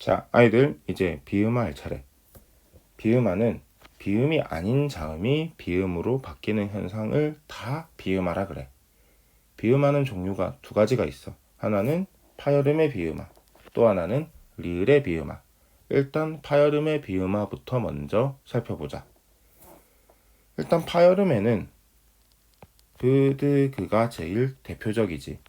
자, 아이들 이제 비음화 할 차례. 비음화는 비음이 아닌 자음이 비음으로 바뀌는 현상을 다 비음화라 그래. 비음화는 종류가 두 가지가 있어. 하나는 파열음의 비음화, 또 하나는 리을의 비음화. 일단 파열음의 비음화부터 먼저 살펴보자. 일단 파열음에는 그드 그가 제일 대표적이지.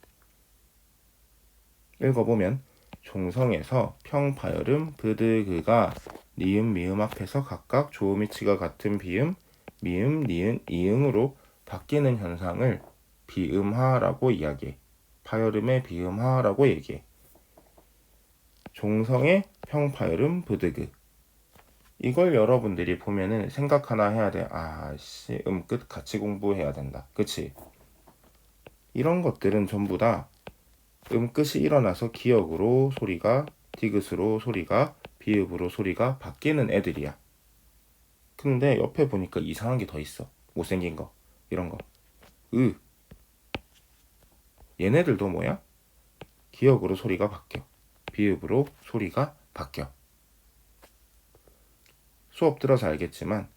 읽어보면 종성에서 평파열음 그드 그가 니은 미음 앞에서 각각 조음이치가 같은 비음 미음 니은 이응으로 바뀌는 현상을 비음화라고 이야기해. 파열음의 비음화라고 얘기해. 종성의 평파열음 부드그 이걸 여러분들이 보면은 생각 하나 해야 돼. 아, 씨, 음끝 같이 공부해야 된다. 그치? 이런 것들은 전부 다 음끝이 일어나서 기역으로 소리가, 디귿으로 소리가, 비읍으로 소리가 바뀌는 애들이야. 근데 옆에 보니까 이상한 게 더 있어. 못생긴 거. 이런 거. 으. 얘네들도 뭐야? 기역으로 소리가 바뀌어. 비읍으로 소리가 바뀌어. 수업 들어서 알겠지만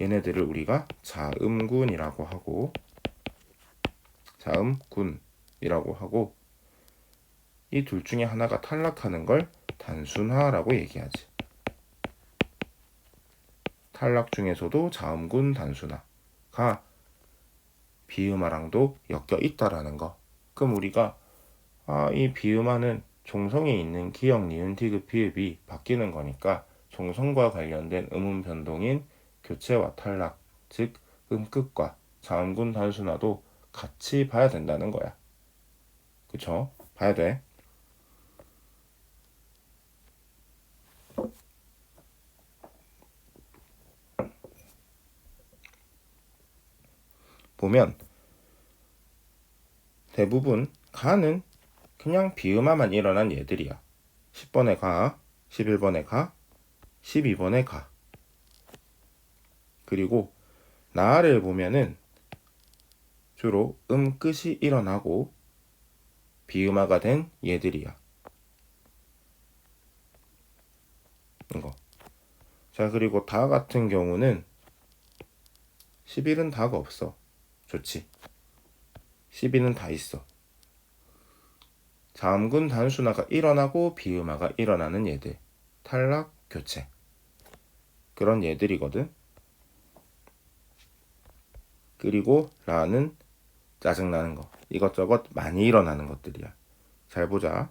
얘네들을 우리가 자음군이라고 하고 자음군이라고 하고 이 둘 중에 하나가 탈락하는 걸 단순화라고 얘기하지. 탈락 중에서도 자음군 단순화가 비음화랑도 엮여 있다라는 거. 그럼 우리가 아, 이 비음화는 종성에 있는 기역, 니은, 디귿, 비읍이 바뀌는 거니까 종성과 관련된 음운 변동인 교체와 탈락, 즉 음끝과 자음군 단순화도 같이 봐야 된다는 거야. 그쵸? 봐야 돼. 보면 대부분 가는 그냥 비음화만 일어난 얘들이야. 10번에 가, 11번에 가, 12번에 가. 그리고 나를 보면은 주로 음 끝이 일어나고 비음화가 된 얘들이야. 이거. 자, 그리고 다 같은 경우는 11은 다가 없어. 좋지. 12는 다 있어. 자음군 단순화가 일어나고 비음화가 일어나는 얘들. 탈락, 교체. 그런 얘들이거든. 그리고 라는 짜증나는 거. 이것저것 많이 일어나는 것들이야. 잘 보자.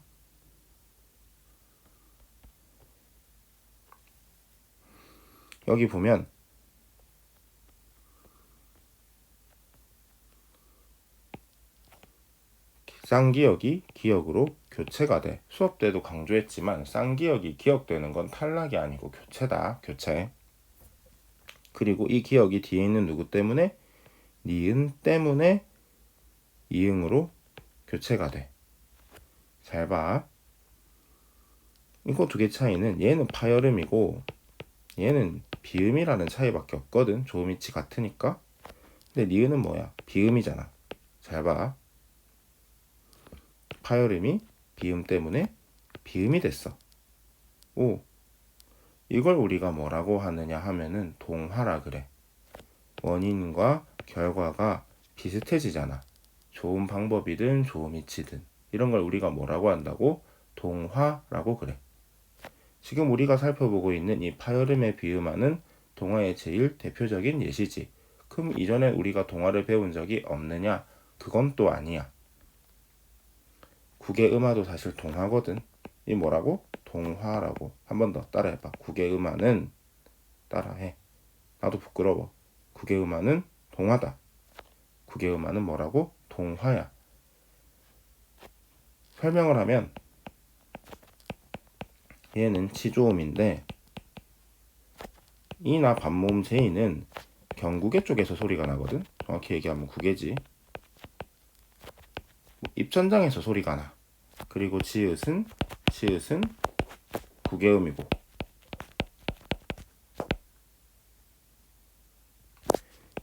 여기 보면 쌍기역이 기역으로 교체가 돼. 수업 때도 강조했지만 쌍기역이 기역되는 건 탈락이 아니고 교체다. 교체. 그리고 이 기역이 뒤에 있는 누구 때문에 니은 때문에 이응으로 교체가 돼. 잘 봐. 이거 두 개 차이는 얘는 파열음이고 얘는 비음이라는 차이밖에 없거든. 조음이치 같으니까. 근데 니은은 뭐야? 비음이잖아. 잘 봐. 파열음이 비음 때문에 비음이 됐어. 오. 이걸 우리가 뭐라고 하느냐 하면은 동화라 그래. 원인과 결과가 비슷해지잖아. 좋은 방법이든 좋은 이치든 이런 걸 우리가 뭐라고 한다고? 동화라고 그래. 지금 우리가 살펴보고 있는 이 파열음의 비음화는 동화의 제일 대표적인 예시지. 그럼 이전에 우리가 동화를 배운 적이 없느냐? 그건 또 아니야. 국의 음화도 사실 동화거든. 이 뭐라고? 동화라고. 한 번 더 따라해봐. 국의 음화는 따라해. 나도 부끄러워. 국의 음화는 동화다. 국의 음화는 뭐라고? 동화야. 설명을 하면 얘는 치조음인데 이나 제이는 경국의 쪽에서 소리가 나거든. 정확히 얘기하면 국외지. 입천장에서 소리가 나. 그리고 지읒은 지읒은 국외음이고.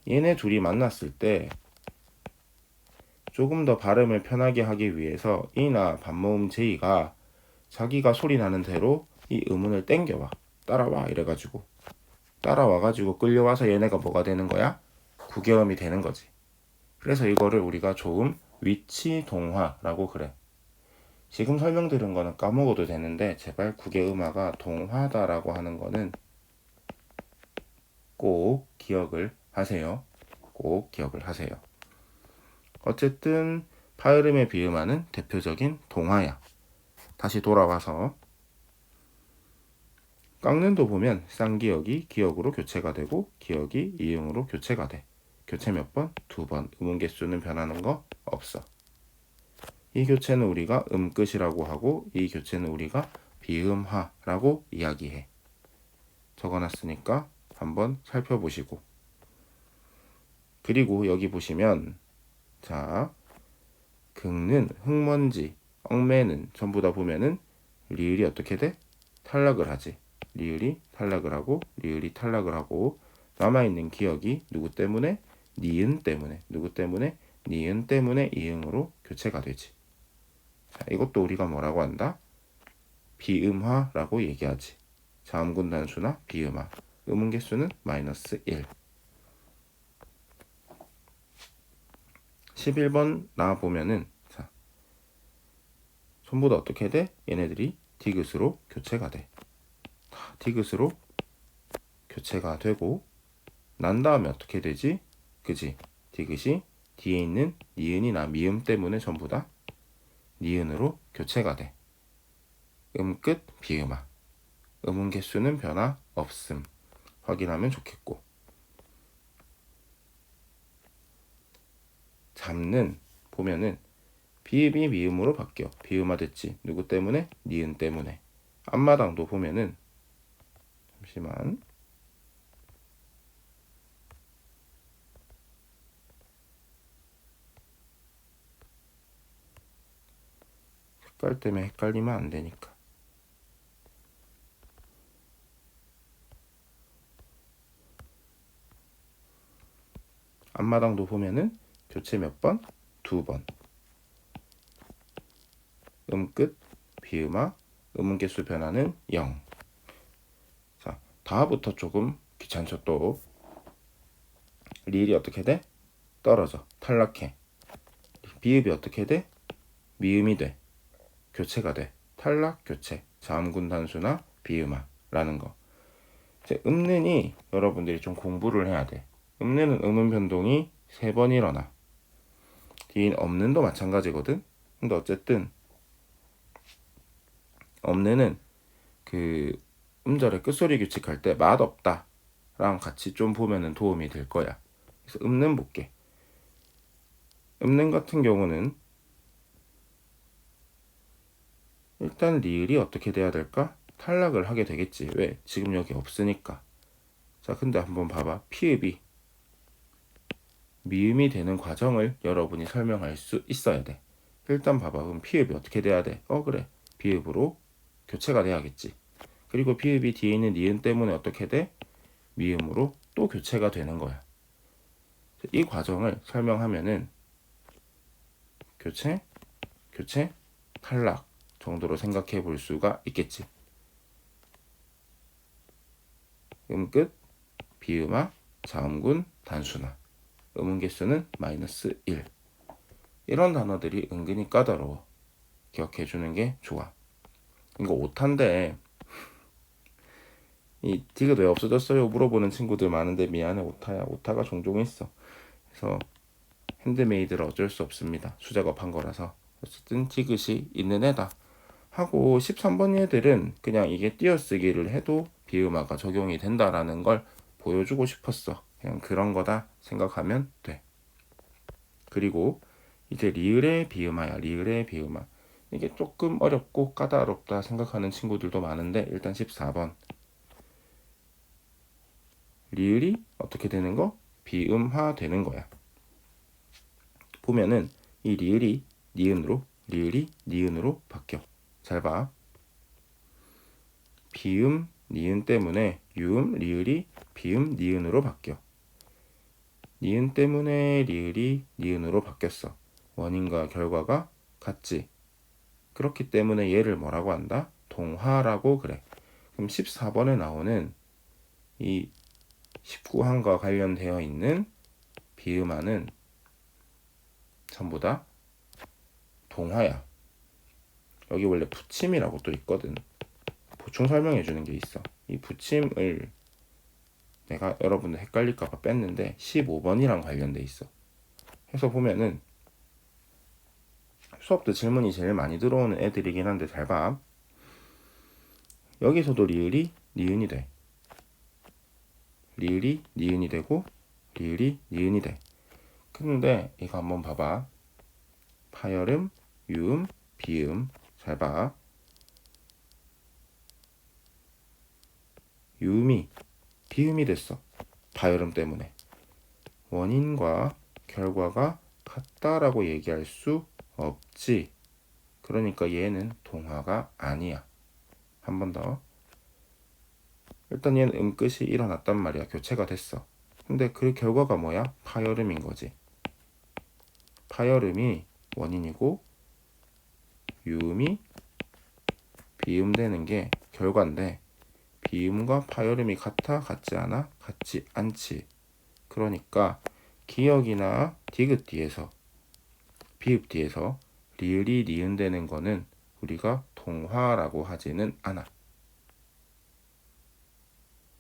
얘네 둘이 만났을 때 조금 더 발음을 편하게 하기 위해서 이나 반모음 제이가 자기가 소리 나는 대로 이 의문을 땡겨와 따라와 이래가지고 따라와가지고 끌려와서 얘네가 뭐가 되는 거야? 구개음이 되는 거지. 그래서 이거를 우리가 조음 위치 동화라고 그래. 지금 설명드린 거는 까먹어도 되는데 제발 구개음화가 동화다라고 하는 거는 꼭 기억을 하세요. 꼭 기억을 하세요. 어쨌든 파열음의 비음화는 대표적인 동화야. 다시 돌아와서 깎는도 보면 쌍기역이 기역으로 교체가 되고 기역이 이응으로 교체가 돼. 교체 몇 번? 두 번. 음운 개수는 변하는 거 없어. 이 교체는 우리가 음끝이라고 하고 이 교체는 우리가 비음화라고 이야기해. 적어놨으니까 한번 살펴보시고. 그리고 여기 보시면 자 긁는 흙먼지 얽매는 전부 다 보면은 리을이 어떻게 돼? 탈락을 하지. 리을이 탈락을 하고 리을이 탈락을 하고 남아있는 기억이 누구 때문에? 니은 때문에 누구 때문에? 니은 때문에 이응으로 교체가 되지. 자, 이것도 우리가 뭐라고 한다? 비음화라고 얘기하지. 자음군 단수나 비음화. 음운 개수는 마이너스 1. 11번 나와 보면은 자 전부 다 어떻게 돼? 얘네들이 디귿으로 교체가 돼. 다 디귿으로 교체가 되고 난 다음에 어떻게 되지? 그지? 디귿이 뒤에 있는 니은이나 미음 때문에 전부 다 니은으로 교체가 돼. 음 끝 비음화. 음운 개수는 변화 없음. 확인하면 좋겠고. 잡는 보면은 비음이 미음으로 바뀌어. 비음화 됐지. 누구 때문에? 니은 때문에. 앞마당도 보면은 잠시만. 색깔 때문에 헷갈리면 안 되니까. 앞마당도 보면은 교체 몇 번? 두 번. 음끝, 비음화, 음운 개수 변화는 0. 자, 다음부터 조금 귀찮죠 또. 리을이 어떻게 돼? 떨어져. 탈락해. 비읍이 어떻게 돼? 미음이 돼. 교체가 돼. 탈락, 교체. 자음군 단수나 비음화라는 거. 이제 음는이 여러분들이 좀 공부를 해야 돼. 음는은 음운 변동이 세 번 일어나. 뒤인 없는도 마찬가지거든. 근데 어쨌든 없는은 그 음절의 끝소리 규칙할 때 맛없다랑 같이 좀 보면은 도움이 될 거야. 그래서 음는 볼게. 음는 같은 경우는 일단 리을이 어떻게 돼야 될까? 탈락을 하게 되겠지. 왜? 지금 여기 없으니까. 자, 근데 한번 봐봐. 피읍이 미음이 되는 과정을 여러분이 설명할 수 있어야 돼. 일단 봐봐. 그럼 피읍이 어떻게 돼야 돼? 어, 그래. 비읍으로 교체가 돼야겠지. 그리고 비읍이 뒤에 있는 니은 때문에 어떻게 돼? 미음으로 또 교체가 되는 거야. 이 과정을 설명하면은 교체, 교체, 탈락 정도로 생각해 볼 수가 있겠지. 음 끝, 비음화, 자음군, 단순화. 음운 개수는 마이너스 1. 이런 단어들이 은근히 까다로워. 기억해 주는 게 좋아. 이거 오타인데 이 디귿 왜 없어졌어요? 물어보는 친구들 많은데 미안해 오타야. 오타가 종종 있어. 그래서 핸드메이드를 어쩔 수 없습니다. 수작업 한 거라서. 어쨌든 디귿이 있는 애다. 하고 13번 얘들은 그냥 이게 띄어쓰기를 해도 비음화가 적용이 된다라는 걸 보여주고 싶었어. 그냥 그런 거다 생각하면 돼. 그리고 이제 리을의 비음화야. 리을의 비음화. 이게 조금 어렵고 까다롭다 생각하는 친구들도 많은데 일단 14번. 리을이 어떻게 되는 거? 비음화 되는 거야. 보면은 이 리을이 니은으로 리을이 니은으로 바뀌어. 잘 봐. 비음 니은 때문에 유음 리을이 비음 니은으로 바뀌어. 니은 때문에 리을이 니은으로 바뀌었어. 원인과 결과가 같지. 그렇기 때문에 얘를 뭐라고 한다? 동화라고 그래. 그럼 14번에 나오는 이 19항과 관련되어 있는 비음화는 전부 다 동화야. 여기 원래 부침이라고 또 있거든. 보충 설명해 주는 게 있어. 이 부침을 내가 여러분들 헷갈릴까봐 뺐는데 15번이랑 관련돼 있어. 해서 보면은 수업 때 질문이 제일 많이 들어오는 애들이긴 한데 잘 봐. 여기서도 리을이 니은이 돼. 리을이 니은이 되고 리을이 니은이 돼. 근데 이거 한번 봐봐. 파열음, 유음, 비음. 잘 봐. 유음이 비음이 됐어. 파열음 때문에. 원인과 결과가 같다라고 얘기할 수 없지. 그러니까 얘는 동화가 아니야. 한 번 더. 일단 얘는 음끝이 일어났단 말이야. 교체가 됐어. 근데 그 결과가 뭐야? 파열음인 거지. 파열음이 원인이고 유음이 비음 되는 게 결과인데 비음과 파열음이 같아 같지 않아? 같지 않지. 그러니까 기역이나 디귿 뒤에서 비읍 뒤에서 리을이 니은 되는 거는 우리가 동화라고 하지는 않아.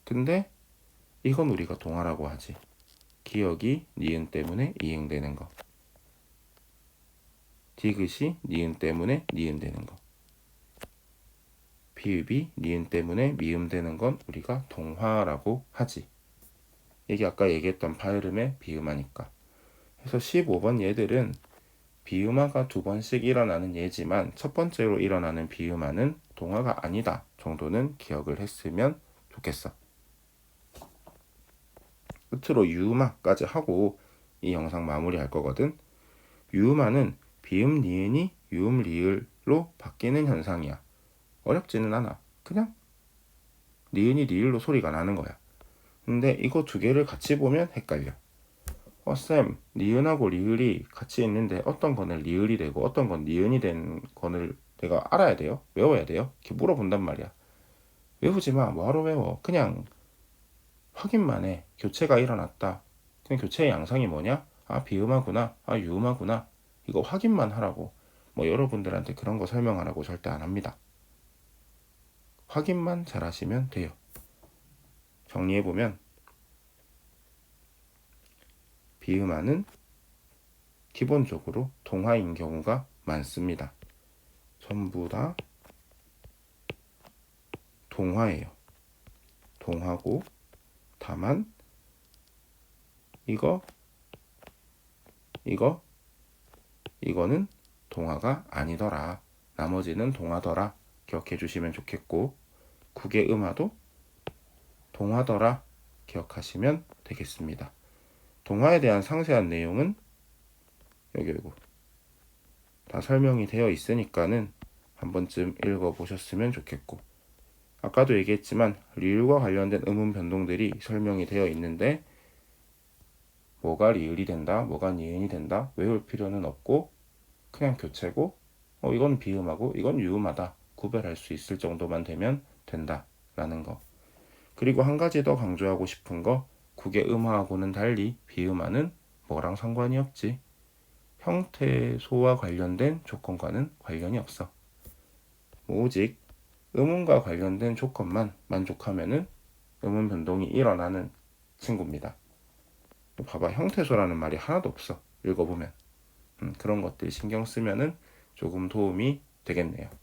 근데 이건 우리가 동화라고 하지. 기역이 니은 때문에 이응되는 거 디귿이 니은 때문에 니은 되는 거. 비읍이 니은 때문에 미음 되는 건 우리가 동화라고 하지. 이게 아까 얘기했던 파열음의 비음화니까. 그래서 15번 얘들은 비음화가 두 번씩 일어나는 예지만 첫 번째로 일어나는 비음화는 동화가 아니다 정도는 기억을 했으면 좋겠어. 끝으로 유음화까지 하고 이 영상 마무리할 거거든. 유음화는 비음 니은이 유음 리을로 바뀌는 현상이야. 어렵지는 않아. 그냥 니은이 리을로 소리가 나는 거야. 근데 이거 두 개를 같이 보면 헷갈려. 어, 쌤, 니은하고 리을이 같이 있는데 어떤 거는 리을이 되고 어떤 건 니은이 된 거를 내가 알아야 돼요? 외워야 돼요? 이렇게 물어본단 말이야. 외우지 마. 뭐하러 외워? 그냥 확인만 해. 교체가 일어났다. 그냥 교체의 양상이 뭐냐? 아, 비음하구나. 아, 유음하구나. 이거 확인만 하라고 뭐 여러분들한테 그런 거 설명하라고 절대 안 합니다. 확인만 잘 하시면 돼요. 정리해 보면 비음화는 기본적으로 동화인 경우가 많습니다. 전부 다 동화예요. 동화고 다만 이거 이거 이거는 동화가 아니더라. 나머지는 동화더라. 기억해 주시면 좋겠고 국의 음화도 동화더라. 기억하시면 되겠습니다. 동화에 대한 상세한 내용은 여기 여기 다 설명이 되어 있으니까는 한 번쯤 읽어 보셨으면 좋겠고 아까도 얘기했지만 리을과 관련된 음운 변동들이 설명이 되어 있는데 뭐가 리을이 된다, 뭐가 니은이 된다 외울 필요는 없고 그냥 교체고 어, 이건 비음하고 이건 유음하다 구별할 수 있을 정도만 되면 된다라는 거. 그리고 한 가지 더 강조하고 싶은 거 국의 음화하고는 달리 비음화는 뭐랑 상관이 없지. 형태소와 관련된 조건과는 관련이 없어. 오직 음운과 관련된 조건만 만족하면은 음운 변동이 일어나는 친구입니다. 봐봐 형태소라는 말이 하나도 없어 읽어보면 음, 그런 것들 신경 쓰면은 조금 도움이 되겠네요.